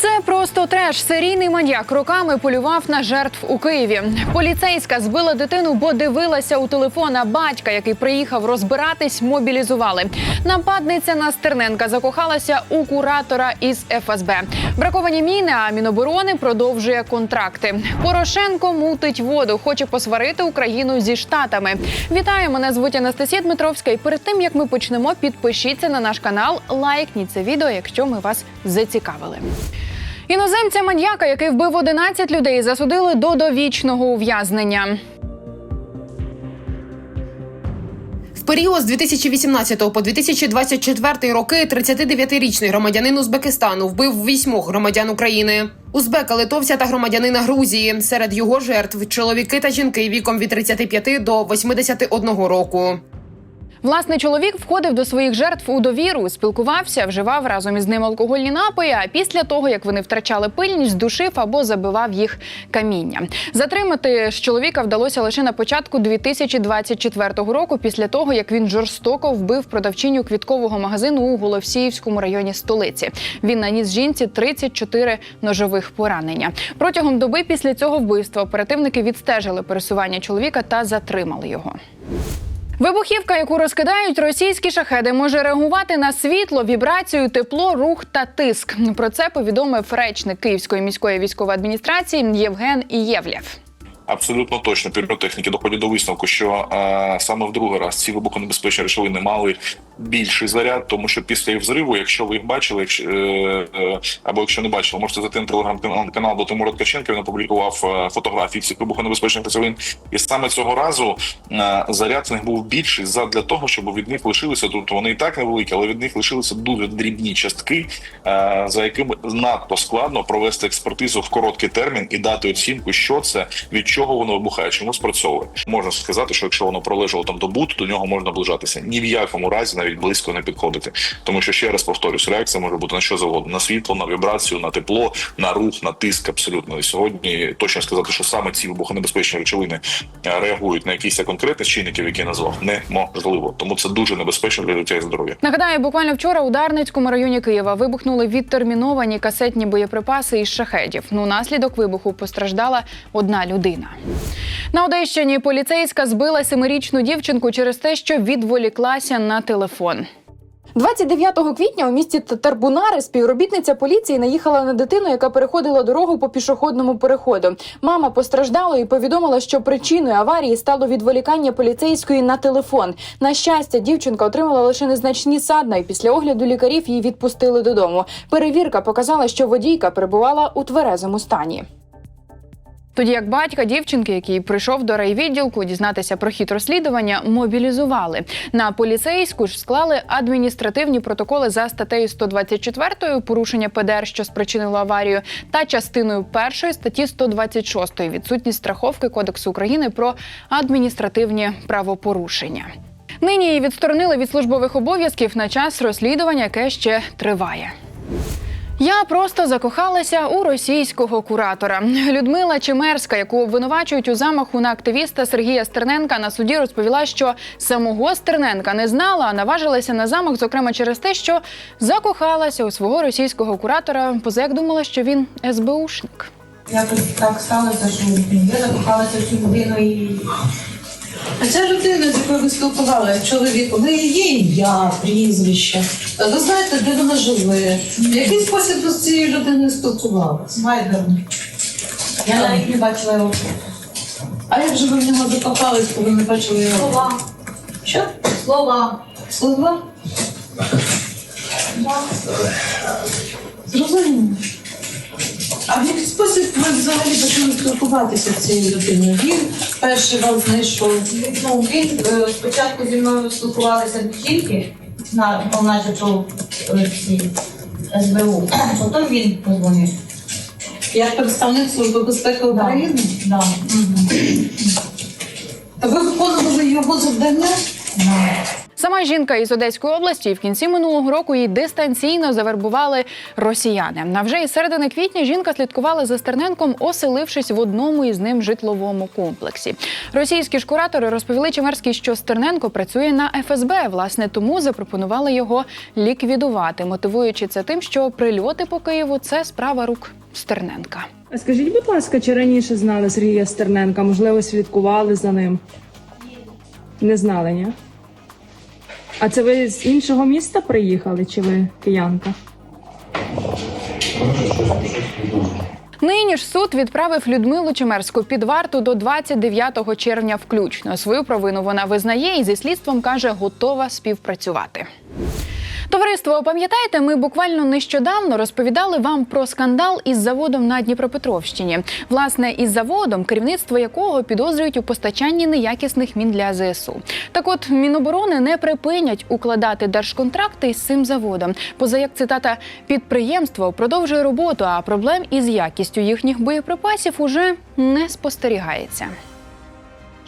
Це просто треш. Серійний маньяк роками полював на жертв у Києві. Поліцейська збила дитину, бо дивилася у телефон, а батька, який приїхав розбиратись, мобілізували. Нападниця на Стерненка закохалася у куратора із ФСБ. Браковані міни, а Міноборони продовжує контракти. Порошенко мутить воду, хоче посварити Україну зі штатами. Вітаю, мене звуть Анастасія Дмитровська. І перед тим як ми почнемо, підпишіться на наш канал, лайкніть це відео, якщо ми вас зацікавили. Іноземця маньяка, який вбив 11 людей, засудили до довічного ув'язнення. Період з 2018 по 2024 роки 39-річний громадянин Узбекистану вбив вісьмох громадян України. Узбека, литовця та громадянина Грузії. Серед його жертв чоловіки та жінки віком від 35 до 81 року. Власний чоловік входив до своїх жертв у довіру, спілкувався, вживав разом із ним алкогольні напої. А після того, як вони втрачали пильність, здушив або забивав їх каміння. Затримати ж чоловіка вдалося лише на початку 2024 року, після того як він жорстоко вбив продавчиню квіткового магазину у Голосіївському районі столиці. Він наніс жінці 34 ножових поранення. Протягом доби після цього вбивства оперативники відстежили пересування чоловіка та затримали його. Вибухівка, яку розкидають російські шахеди, може реагувати на світло, вібрацію, тепло, рух та тиск. Про це повідомив речник Київської міської військової адміністрації Євген Ієвлєв. Абсолютно точно піротехніки доходять до висновку, що е, саме в другий раз ці вибухонебезпечні речовини мали більший заряд, тому що після їх взриву, якщо ви їх бачили, якщо, е, е, або якщо не бачили, можете зайти на телеграм-канал до Тимура Ткаченка. Він опублікував е, фотографії цих вибухонебезпечних речовин. І саме цього разу е, заряд в них був більший задля того, щоб від них лишилися тут. Вони і так невеликі, але від них лишилися дуже дрібні частки, е, за якими надто складно провести експертизу в короткий термін і дати оцінку, що це від воно вибухає, чому спрацьовує. Можна сказати, що якщо воно пролежало там добу, то до нього можна наближатися. Ні в якому разі навіть близько не підходити. Тому що ще раз повторюсь, реакція може бути на що завгодно: на світло, на вібрацію, на тепло, на рух, на тиск. Абсолютно і сьогодні точно сказати, що саме ці вибухонебезпечні речовини е, реагують на якісь конкретних чинників, які я назвав, неможливо. Тому це дуже небезпечно для і здоров'я. Нагадаю, буквально вчора у Дарницькому районі Києва вибухнули відтерміновані касетні боєприпаси із шахедів. Ну, наслідок вибуху постраждала одна людина. На Одещині поліцейська збила семирічну дівчинку через те, що відволіклася на телефон. 29 квітня у місті Татарбунари співробітниця поліції наїхала на дитину, яка переходила дорогу по пішохідному переходу. Мама постраждала і повідомила, що причиною аварії стало відволікання поліцейської на телефон. На щастя, дівчинка отримала лише незначні садна, і після огляду лікарів її відпустили додому. Перевірка показала, що водійка перебувала у тверезому стані. Тоді як батька дівчинки, який прийшов до райвідділку дізнатися про хід розслідування, мобілізували на поліцейську ж склали адміністративні протоколи за статтею 124 порушення ПДР, що спричинило аварію, та частиною першої статті 126 відсутність страховки Кодексу України про адміністративні правопорушення. Нині її відсторонили від службових обов'язків на час розслідування, яке ще триває. Я просто закохалася у російського куратора. Людмила Чемерська, яку обвинувачують у замаху на активіста Сергія Стерненка, на суді розповіла, що самого Стерненка не знала, а наважилася на замах, зокрема через те, що закохалася у свого російського куратора, поза як думала, що він СБУшник. Якось так сталося, що я закохалася в цю людину і. А ця людина, з якою ви спілкувалися, чоловік, ви є ім'я, прізвище. Ви знаєте, де вона живе. В який спосіб ви з цією людиною спілкувалися? Майдерно. Я навіть не бачила його. А як же ви в нього закохались, коли не бачили його? Слова. Що? Слова. Слова? Зрозуміло. А в який спосіб ви взагалі почали спілкуватися з цією людиною? Він перший раз знайшов. Ну, він е, спочатку зі мною спілкувалися не тільки на ну, начебто е, ці СБУ, потім він позвонив. Як представник Служби безпеки України? Да. Та ви виконували його завдання? Сама жінка із Одеської області в кінці минулого року її дистанційно завербували росіяни. На вже із середини квітня жінка слідкувала за Стерненком, оселившись в одному із ним житловому комплексі. Російські ж куратори розповіли Чемерській, що Стерненко працює на ФСБ. Власне, тому запропонували його ліквідувати, мотивуючи це тим, що прильоти по Києву це справа рук Стерненка. А Скажіть, будь ласка, чи раніше знали Сергія Стерненка? Можливо, слідкували за ним? Не знали, ні? А це ви з іншого міста приїхали, чи ви киянка? Нині ж суд відправив Людмилу Чемерську під варту до 29 червня включно. Свою провину вона визнає і зі слідством каже, готова співпрацювати. Товариство, пам'ятаєте, ми буквально нещодавно розповідали вам про скандал із заводом на Дніпропетровщині. Власне, із заводом, керівництво якого підозрюють у постачанні неякісних мін для ЗСУ. Так от Міноборони не припинять укладати держконтракти із цим заводом. Поза як цитата підприємство продовжує роботу, а проблем із якістю їхніх боєприпасів уже не спостерігається.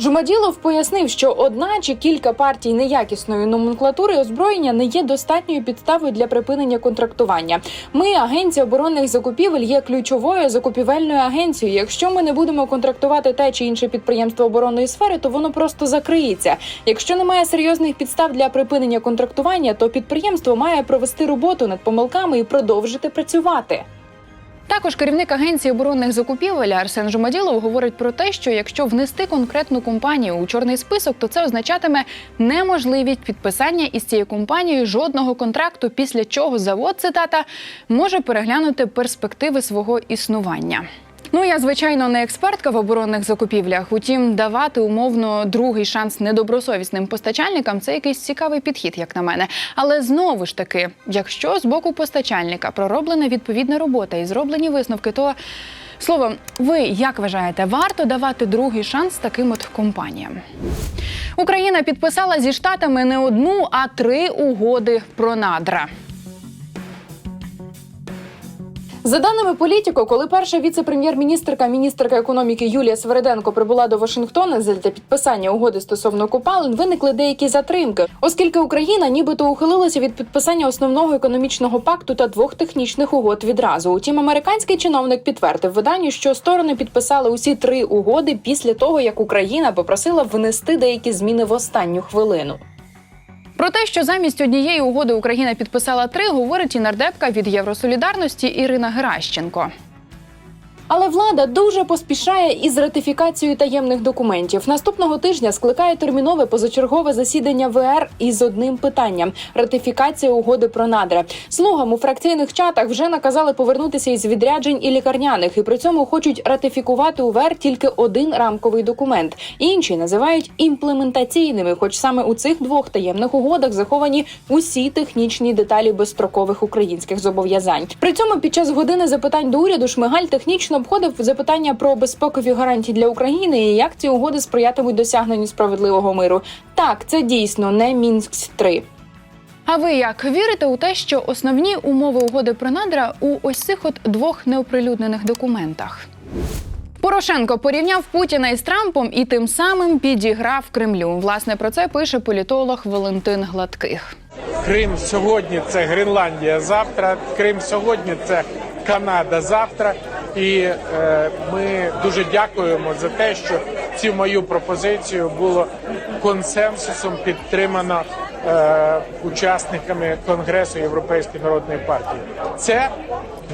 Жумаділов пояснив, що одна чи кілька партій неякісної номенклатури озброєння не є достатньою підставою для припинення контрактування. Ми, агенція оборонних закупівель, є ключовою закупівельною агенцією. Якщо ми не будемо контрактувати те чи інше підприємство оборонної сфери, то воно просто закриється. Якщо немає серйозних підстав для припинення контрактування, то підприємство має провести роботу над помилками і продовжити працювати. Також керівник агенції оборонних закупівель Арсен Жумаділов говорить про те, що якщо внести конкретну компанію у чорний список, то це означатиме неможливість підписання із цією компанією жодного контракту, після чого завод цитата може переглянути перспективи свого існування. Ну я звичайно не експертка в оборонних закупівлях. Утім, давати умовно другий шанс недобросовісним постачальникам це якийсь цікавий підхід, як на мене. Але знову ж таки, якщо з боку постачальника пророблена відповідна робота і зроблені висновки, то словом, ви як вважаєте, варто давати другий шанс таким от компаніям? Україна підписала зі штатами не одну, а три угоди про надра. За даними політико, коли перша віце-прем'єр-міністрка, міністерка економіки Юлія Свериденко прибула до Вашингтона для підписання угоди стосовно копалин, виникли деякі затримки, оскільки Україна нібито ухилилася від підписання основного економічного пакту та двох технічних угод відразу. Утім, американський чиновник підтвердив виданню, що сторони підписали усі три угоди після того, як Україна попросила внести деякі зміни в останню хвилину. Про те, що замість однієї угоди Україна підписала три, говорить і нардепка від Євросолідарності Ірина Геращенко. Але влада дуже поспішає із ратифікацією таємних документів. Наступного тижня скликає термінове позачергове засідання ВР із одним питанням: ратифікація угоди про надра. Слугам у фракційних чатах вже наказали повернутися із відряджень і лікарняних, і при цьому хочуть ратифікувати у ВР тільки один рамковий документ. Інші називають імплементаційними, хоч саме у цих двох таємних угодах заховані усі технічні деталі безстрокових українських зобов'язань. При цьому під час години запитань до уряду Шмигаль технічно обходив запитання про безпекові гарантії для України і як ці угоди сприятимуть досягненню справедливого миру. Так, це дійсно не мінськ 3 А ви як вірите у те, що основні умови угоди про надра у ось цих от двох неоприлюднених документах? Порошенко порівняв Путіна із Трампом і тим самим підіграв Кремлю. Власне про це пише політолог Валентин Гладких. Крим сьогодні це Гренландія завтра. Крим сьогодні це Канада завтра. І е, ми дуже дякуємо за те, що цю мою пропозицію було консенсусом підтримано е, учасниками Конгресу Європейської народної партії. Це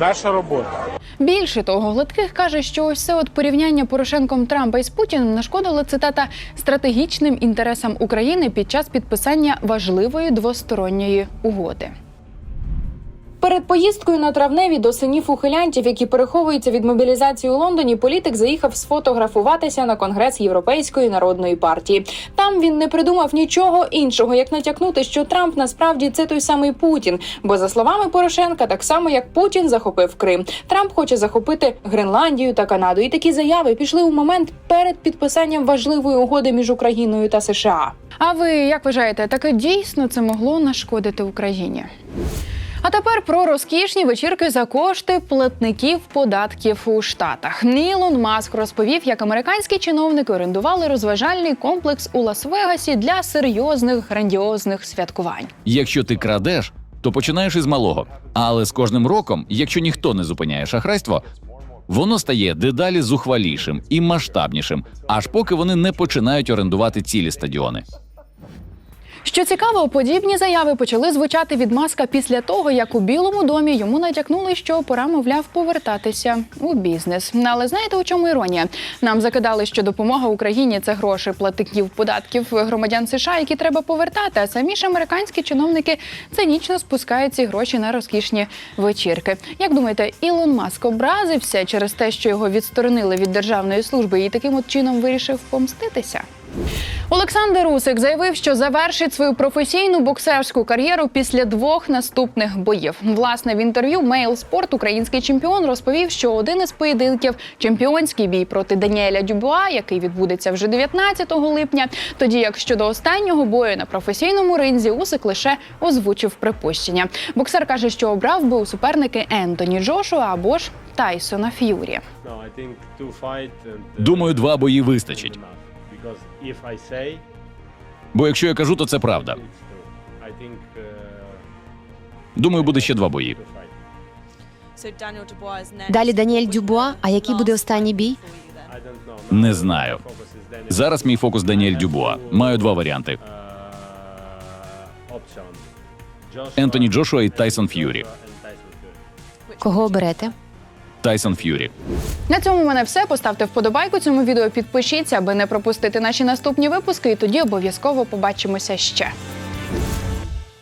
наша робота. Більше того, Гладких каже, що ось це от порівняння Порошенком Трампа із Путіним нашкодило цитата стратегічним інтересам України під час підписання важливої двосторонньої угоди. Перед поїздкою на травневі до синів ухилянтів, які переховуються від мобілізації у Лондоні, політик заїхав сфотографуватися на конгрес Європейської народної партії. Там він не придумав нічого іншого, як натякнути, що Трамп насправді це той самий Путін. Бо за словами Порошенка, так само як Путін захопив Крим, Трамп хоче захопити Гренландію та Канаду. І такі заяви пішли у момент перед підписанням важливої угоди між Україною та США. А ви як вважаєте, таке дійсно це могло нашкодити Україні? А тепер про розкішні вечірки за кошти платників податків у Штатах. Ілон Маск розповів, як американські чиновники орендували розважальний комплекс у Лас-Вегасі для серйозних грандіозних святкувань. Якщо ти крадеш, то починаєш із малого. Але з кожним роком, якщо ніхто не зупиняє шахрайство, воно стає дедалі зухвалішим і масштабнішим, аж поки вони не починають орендувати цілі стадіони. Що цікаво, подібні заяви почали звучати від маска після того, як у Білому домі йому натякнули, що пора, мовляв, повертатися у бізнес. Але знаєте, у чому іронія? Нам закидали, що допомога Україні це гроші платників податків громадян США, які треба повертати. А самі ж американські чиновники цинічно спускають ці гроші на розкішні вечірки. Як думаєте, Ілон Маск образився через те, що його відсторонили від державної служби і таким от чином вирішив помститися? Олександр Усик заявив, що завершить свою професійну боксерську кар'єру після двох наступних боїв. Власне, в інтерв'ю Mail Sport український чемпіон розповів, що один із поєдинків чемпіонський бій проти Даніеля Дюбуа, який відбудеться вже 19 липня. Тоді як щодо останнього бою на професійному ринзі, Усик лише озвучив припущення. Боксер каже, що обрав би у суперники Ентоні Джошуа або ж Тайсона Ф'юрі. Думаю, два бої вистачить. Бо якщо я кажу, то це правда. Думаю, буде ще два бої. Далі Даніель Дюбуа. А який буде останній бій? Не знаю. Зараз мій фокус Даніель Дюбуа. Маю два варіанти: Ентоні Джошуа і Тайсон Ф'юрі. Кого оберете? Тайсон Ф'юрі. На цьому в мене все. Поставте вподобайку цьому відео, підпишіться, аби не пропустити наші наступні випуски. І тоді обов'язково побачимося ще.